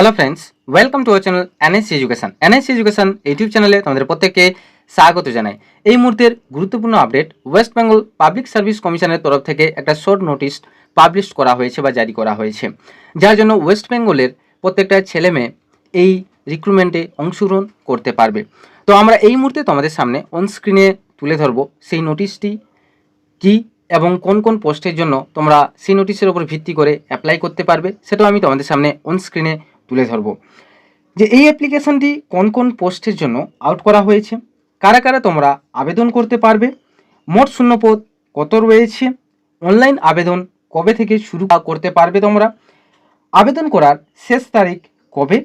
Hello friends welcome to our channel NSC education NSC education YouTube চ্যানেলে তোমাদের প্রত্যেককে স্বাগত জানাই। এই মুহূর্তের গুরুত্বপূর্ণ update West Bengal public service কমিশনের তরফ থেকে একটা শর্ট নোটিশ পাবলিশ করা হয়েছে বা জারি করা হয়েছে। যার জন্য ওয়েস্ট বেঙ্গলের প্রত্যেকটা ছেলে মেয়ে এই রিক্রুটমেন্টে অংশগ্রহণ করতে পারবে। তো আমরা এই মুহূর্তে তোমাদের সামনে অন স্ক্রিনে তুলে ধরবো সেই নোটিশটি কি এবং কোন কোন পোস্টের জন্য তোমরা সেই নোটিশের উপর ভিত্তি করে অ্যাপ্লাই করতে পারবে, সেটাও আমি তোমাদের সামনে অন স্ক্রিনে তুলে ধরবো। যে এই অ্যাপ্লিকেশনটি কোন কোন পোস্টের জন্য আউট করা হয়েছে? কারা কারা তোমরা আবেদন করতে পারবে? মোট শূন্যপদ কত রয়েছে? অনলাইন আবেদন কবে থেকে শুরু করতে পারবে তোমরা? আবেদন করার শেষ তারিখ কবে?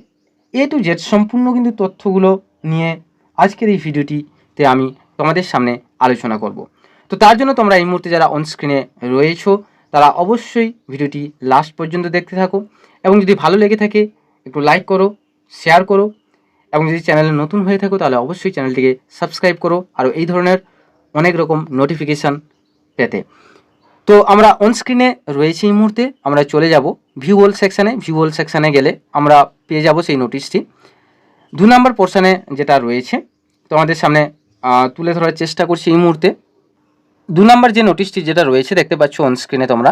এ টু জেড সম্পূর্ণ কিন্তু তথ্যগুলো নিয়ে আজকের এই ভিডিওটিতে আমি তোমাদের সামনে আলোচনা করব। তো তার জন্য তোমরা এই মুহূর্তে যারা অন স্ক্রিনে রয়েছো, তারা অবশ্যই ভিডিওটি লাস্ট পর্যন্ত দেখতে থাকো এবং যদি ভালো লেগে থাকে একটু লাইক করো শেয়ার করো এবং যদি চ্যানেলে নতুন হয়ে থাকো তাহলে অবশ্যই চ্যানেলটিকে সাবস্ক্রাইব করো আর এই ধরনের অনেক রকম নোটিফিকেশান পেতে। তো আমরা অন স্ক্রিনে রয়েছি এই মুহূর্তে আমরা চলে যাব ভিউ সেকশানে ভিউ সেকশানে গেলে আমরা পেয়ে যাব সেই নোটিশটি দু নম্বর পোর্শনে যেটা রয়েছে তোমাদের সামনে আহ, তুলে ধরার চেষ্টা করছি এই মুহূর্তে। দু নম্বর যে নোটিশটি যেটা রয়েছে দেখতে পাচ্ছ অন স্ক্রিনে তোমরা।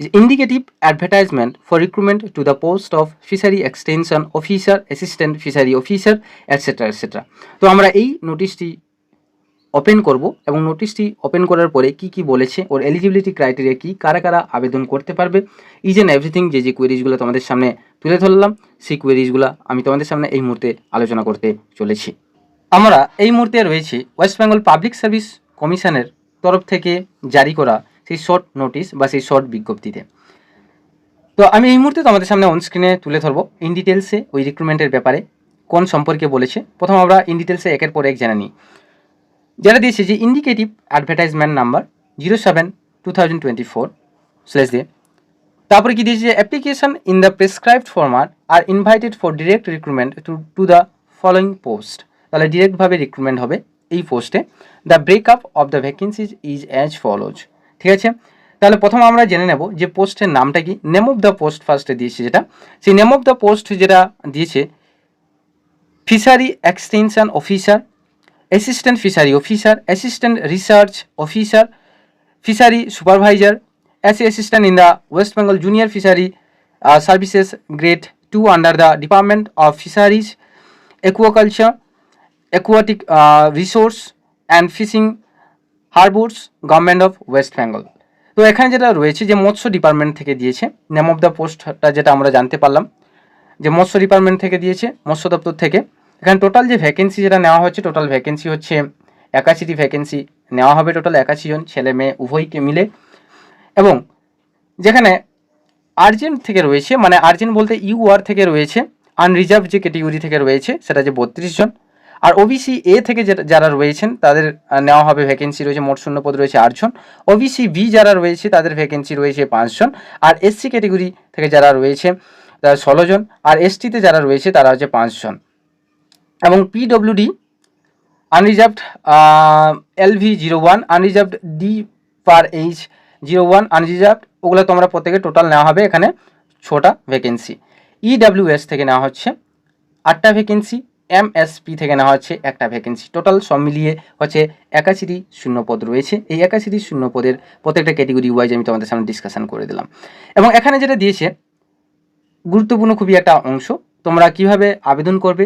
Indicative advertisement for recruitment to the post of fishery extension officer, assistant fishery officer etc etc তো আমরা এই নোটিশটি ওপেন করব এবং নোটিশটি ওপেন করার পরে কি কি বলেছে, ওর এলিজিবিলিটি ক্রাইটেরিয়া কি, কারা কারা আবেদন করতে পারবে ইজ অ্যান্ড এভরিথিং যে যে কোয়েরিজগুলো তোমাদের সামনে তুলে ধরলাম, সেই কোয়েরিজগুলো আমি তোমাদের সামনে এই মুহূর্তে আলোচনা করতে চলেছি। আমরা এই মুহূর্তে রয়েছি ওয়েস্ট বেঙ্গল পাবলিক সার্ভিস কমিশনের তরফ থেকে জারি করা সেই শর্ট নোটিশ বা সেই শর্ট বিজ্ঞপ্তিতে। তো আমি এই মুহূর্তে তোমাদের সামনে অনস্ক্রিনে তুলে ধরবো ইন ডিটেলসে ওই রিক্রুটমেন্টের ব্যাপারে, কোন সম্পর্কে বলেছে। প্রথম আমরা ইন ডিটেলসে একের পর এক জেনে নিই। যেটা দিয়েছে যে indicative advertisement number zero seven two thousand twenty four দিয়ে তারপরে কি দিয়েছে যে application in the prescribed format R invited for direct recruitment to to the following post তাহলে ডিরেক্টভাবে রিক্রুটমেন্ট হবে এই পোস্টে the breakup of the vacancies is as follows ঠিক আছে? তাহলে প্রথম আমরা জেনে নেব যে পোস্টের নামটা কি। নেম অফ দ্য পোস্ট ফার্স্টে দিয়েছে যেটা। সেই নেম অফ দ্য পোস্ট যেটা দিয়েছে fishery extension officer assistant fishery officer assistant research officer fishery supervisor as a assistant in the West Bengal junior fishery services grade two under the department of fisheries aquaculture, aquatic resource and and harbours government of West Bengal তো এখানে যেটা রয়েছে যে মৎস্য department থেকে দিয়েছে name of the পোস্টটা যেটা আমরা জানতে পারলাম, যে মৎস্য ডিপার্টমেন্ট থেকে দিয়েছে, মৎস্য দপ্তর থেকে। এখানে টোটাল যে ভ্যাকেন্সি যেটা নেওয়া হচ্ছে টোটাল ভ্যাকেন্সি হচ্ছে একাশিটি ভ্যাকেন্সি নেওয়া হবে টোটাল একাশি জন, ছেলে মেয়ে উভয়কে মিলে। এবং যেখানে আর্জেন্ট থেকে রয়েছে মানে আর্জেন্ট বলতে ইউআর থেকে রয়েছে আনরিজার্ভ যে ক্যাটেগরি থেকে রয়েছে, সেটা যে বত্রিশ জন। আর ওবিসি এ থেকে যারা রয়েছেন, তাদের নেওয়া হবে ভ্যাকেন্সি রয়েছে, মোট শূন্যপদ রয়েছে আটজন। ওবিসি বি যারা রয়েছে, তাদের ভ্যাকেন্সি রয়েছে পাঁচজন। আর এসসি ক্যাটেগরি থেকে যারা রয়েছে, তারা ষোলো জন আর এসটিতে যারা রয়েছে, তারা হচ্ছে পাঁচজন। এবং PWD unreserved LV zero one unreserved D per H zero one unreserved ওগুলো তোমরা প্রত্যেকে টোটাল নেওয়া হবে এখানে, ছটা ভ্যাকেন্সি ইডাব্লিউএস থেকে নেওয়া হচ্ছে, আটটা ভ্যাকেন্সি এমএসপি থেকে নেওয়া হচ্ছে একটা ভ্যাকেন্সি টোটাল সব মিলিয়ে হচ্ছে একাশিটি শূন্যপদ রয়েছে। এই একাশিটি শূন্যপদের প্রত্যেকটা ক্যাটেগরি ওয়াইজ আমি তোমাদের সামনে ডিসকাশন করে দিলাম। এবং এখানে যেটা দিয়েছে, গুরুত্বপূর্ণ খুবই একটা অংশ, তোমরা কীভাবে আবেদন করবে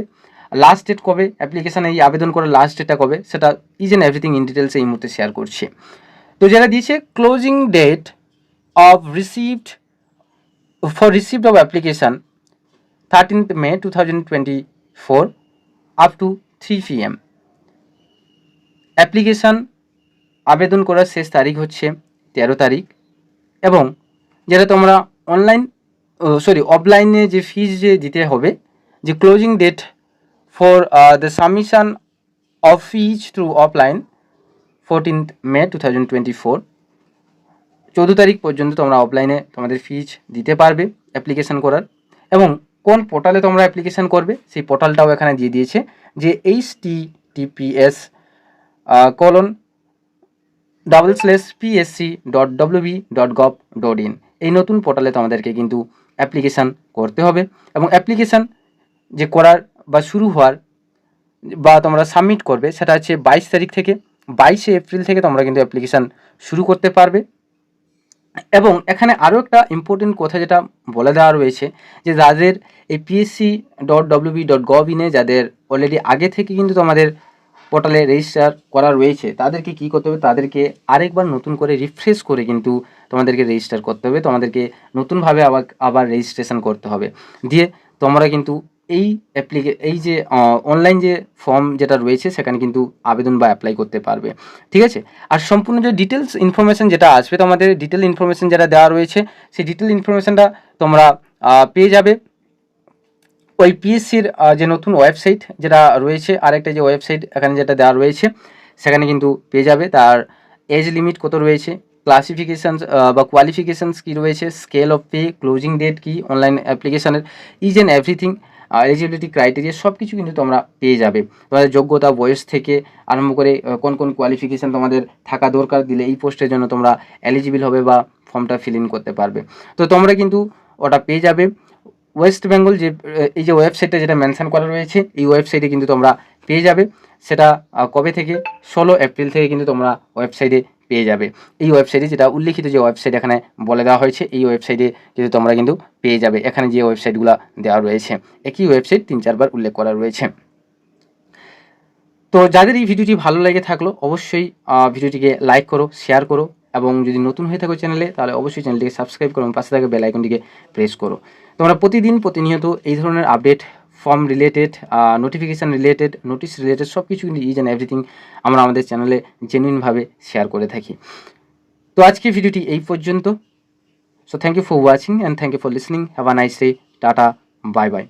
লাস্ট ডেট কবে অ্যাপ্লিকেশানে এই আবেদন করার লাস্ট ডেটটা কবে, সেটা is and everything in details এই মুহূর্তে শেয়ার করছে। তো যেটা দিয়েছে closing date of received for received of application thirteenth May two thousand twenty four up to three P M application আবেদন করার শেষ তারিখ হচ্ছে তেরো তারিখ এবং যেটা তোমরা অনলাইন সরি অফলাইনে যে ফিজ যে দিতে হবে, যে closing date for the submission of fees through offline fourteenth May two thousand twenty four চৌদ্দ তারিখ পর্যন্ত তোমরা অফলাইনে তোমাদের ফিজ দিতে পারবে অ্যাপ্লিকেশন করার এবং কোন পোর্টালে তোমরা অ্যাপ্লিকেশন করবে, সেই পোর্টালটাও এখানে দিয়ে দিয়েছে যে H T TPS colon double slash PSC dot WB dot gov dot in এই নতুন পোর্টালে তোমাদেরকে কিন্তু অ্যাপ্লিকেশান করতে হবে এবং অ্যাপ্লিকেশান যে করার বা শুরু হওয়ার বা তোমরা সাবমিট করবে, সেটা হচ্ছে বাইশ তারিখ থেকে। বাইশে এপ্রিল থেকে তোমরা কিন্তু অ্যাপ্লিকেশান শুরু করতে পারবে। এবং এখানে আরও একটা ইম্পর্টেন্ট কথা যেটা বলে দেওয়া রয়েছে, যে যাদের এই PSC dot WB dot gov ইনে যাদের অলরেডি আগে থেকে কিন্তু তোমাদের পোর্টালে রেজিস্টার করা রয়েছে, তাদেরকে কী করতে হবে? তাদেরকে আরেকবার নতুন করে রিফ্রেশ করে কিন্তু তোমাদেরকে রেজিস্টার করতে হবে। তোমাদেরকে নতুনভাবে আবার আবার রেজিস্ট্রেশন করতে হবে। দিয়ে তোমরা কিন্তু এই অ্যাপ্লিকে এই যে অনলাইন যে ফর্ম যেটা রয়েছে, সেখানে কিন্তু আবেদন বা অ্যাপ্লাই করতে পারবে। ঠিক আছে? আর সম্পূর্ণ যে ডিটেলস ইনফরমেশন যেটা আসবে তোমাদের ডিটেল ইনফরমেশান যেটা দেওয়া রয়েছে, সেই ডিটেল ইনফরমেশনটা তোমরা পেয়ে যাবে। ওই পিএসসির যে নতুন ওয়েবসাইট যেটা রয়েছে, আরেকটা যে ওয়েবসাইট এখানে যেটা দেওয়া রয়েছে, সেখানে কিন্তু পেয়ে যাবে। তার এজ লিমিট কত রয়েছে ক্লাসিফিকেশানস বা কোয়ালিফিকেশানস কী রয়েছে scale of pay closing date key online অ্যাপ্লিকেশানের is and everything eligibility criteria সব কিছু কিন্তু তোমরা পেয়ে যাবে। তোমাদের যোগ্যতা, বয়স থেকে আরম্ভ করে কোন কোন কোয়ালিফিকেশান তোমাদের থাকা দরকার দিলে এই পোস্টের জন্য তোমরা এলিজিবল হবে বা ফর্মটা ফিল ইন করতে পারবে। তো তোমরা কিন্তু ওটা পেয়ে যাবে। ওয়েস্ট বেঙ্গল যে এই যে ওয়েবসাইটটা যেটা মেনশন করা রয়েছে, এই ওয়েবসাইটে কিন্তু তোমরা পেয়ে যাবে। সেটা কবে থেকে? ষোলো এপ্রিল থেকে কিন্তু তোমরা ওয়েবসাইটে পেয়ে যাবে। এই ওয়েবসাইটে যেটা উল্লিখিত যে ওয়েবসাইট এখানে বলে দেওয়া হয়েছে, এই ওয়েবসাইটে কিন্তু তোমরা কিন্তু পেয়ে যাবে। এখানে যে ওয়েবসাইটগুলো দেওয়া রয়েছে, একই ওয়েবসাইট তিন, চারবার উল্লেখ করা রয়েছে। তো যাদের এই ভিডিওটি ভালো লেগে থাকল, অবশ্যই ভিডিওটিকে লাইক করো, শেয়ার করো এবং যদি নতুন হয়ে থাকো চ্যানেলে, তাহলে অবশ্যই চ্যানেলটিকে সাবস্ক্রাইব করো এবং পাশে থাকা বেল আইকনটিকে প্রেস করো। তোমরা প্রতিদিন প্রতিনিয়ত এই ধরনের update form related notification related notice related সব কিছু কিন্তু ইজ অ্যান্ড এভরিথিং আমরা আমাদের চ্যানেলে জেনুইনভাবে শেয়ার করে থাকি। তো আজকে ভিডিওটি এই পর্যন্ত। So thank you for watching and thank you for listening have a nice day tata bye bye